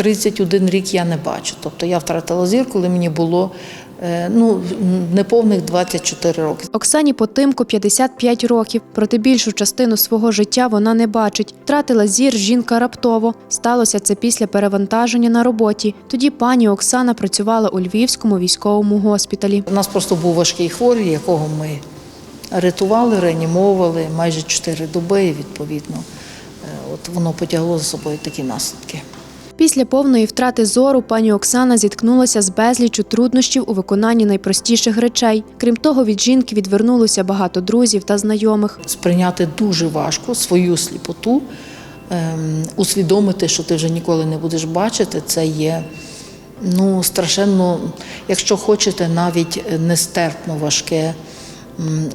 31 рік я не бачу. Тобто я втратила зір, коли мені було е, ну, неповних 24 роки. Оксані Потимко 55 років. Проте більшу частину свого життя вона не бачить. Втратила зір жінка раптово. Сталося це після перевантаження на роботі. Тоді пані Оксана працювала у Львівському військовому госпіталі. У нас просто був важкий хворий, якого ми рятували, реанімовували майже 4 доби, і відповідно е, от воно потягло за собою такі наслідки. Після повної втрати зору пані Оксана зіткнулася з безліччю труднощів у виконанні найпростіших речей. Крім того, від жінки відвернулося багато друзів та знайомих. Сприйняти дуже важко свою сліпоту, ем, усвідомити, що ти вже ніколи не будеш бачити, це є ну, страшенно, якщо хочете, навіть нестерпно важке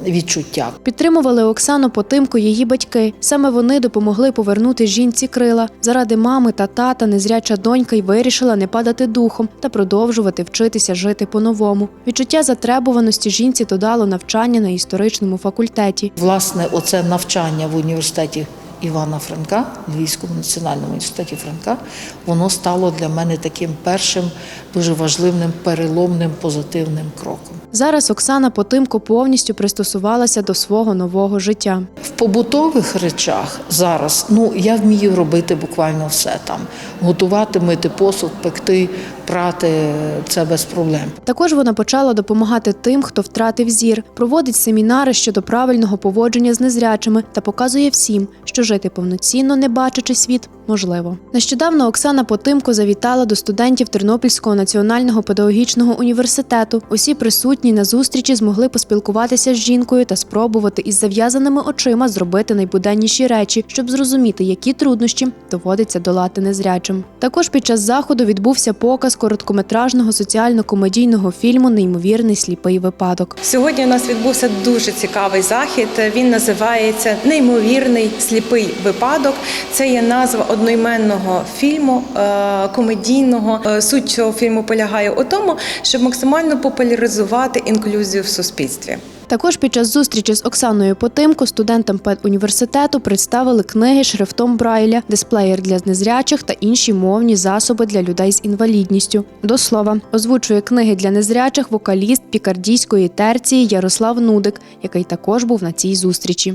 відчуття. Підтримували Оксану Потимко її батьки. Саме вони допомогли повернути жінці крила. Заради мами та тата незряча донька й вирішила не падати духом та продовжувати вчитися жити по-новому. Відчуття затребуваності жінці додало навчання на історичному факультеті. Власне, оце навчання в університеті Івана Франка, Львівському національному університеті Франка, воно стало для мене таким першим дуже важливим переломним позитивним кроком. Зараз Оксана Потимко повністю пристосувалася до свого нового життя. В побутових речах зараз ну я вмію робити буквально все там: готувати, мити посуд, пекти, прати це без проблем. Також вона почала допомагати тим, хто втратив зір, проводить семінари щодо правильного поводження з незрячими та показує всім, що жити повноцінно, не бачачи світ, можливо. Нещодавно Оксана Потимко завітала до студентів Тернопільського національного педагогічного університету. Усі присутні на зустрічі змогли поспілкуватися з жінкою та спробувати із зав'язаними очима зробити найбуденніші речі, щоб зрозуміти, які труднощі доводиться долати незрячим. Також під час заходу відбувся показ короткометражного соціально-комедійного фільму Неймовірний сліпий випадок. Сьогодні у нас відбувся дуже цікавий захід. Він називається Неймовірний сліпий випадок. Це є назва одноіменного фільму е, комедійного. Е, Суть цього фільму полягає у тому, щоб максимально популяризувати інклюзію в суспільстві. Також під час зустрічі з Оксаною Потимко студентам педуніверситету представили книги шрифтом Брайля, дисплеєр для незрячих та інші мовні засоби для людей з інвалідністю. До слова, озвучує книги для незрячих вокаліст пікардійської терції Ярослав Нудик, який також був на цій зустрічі.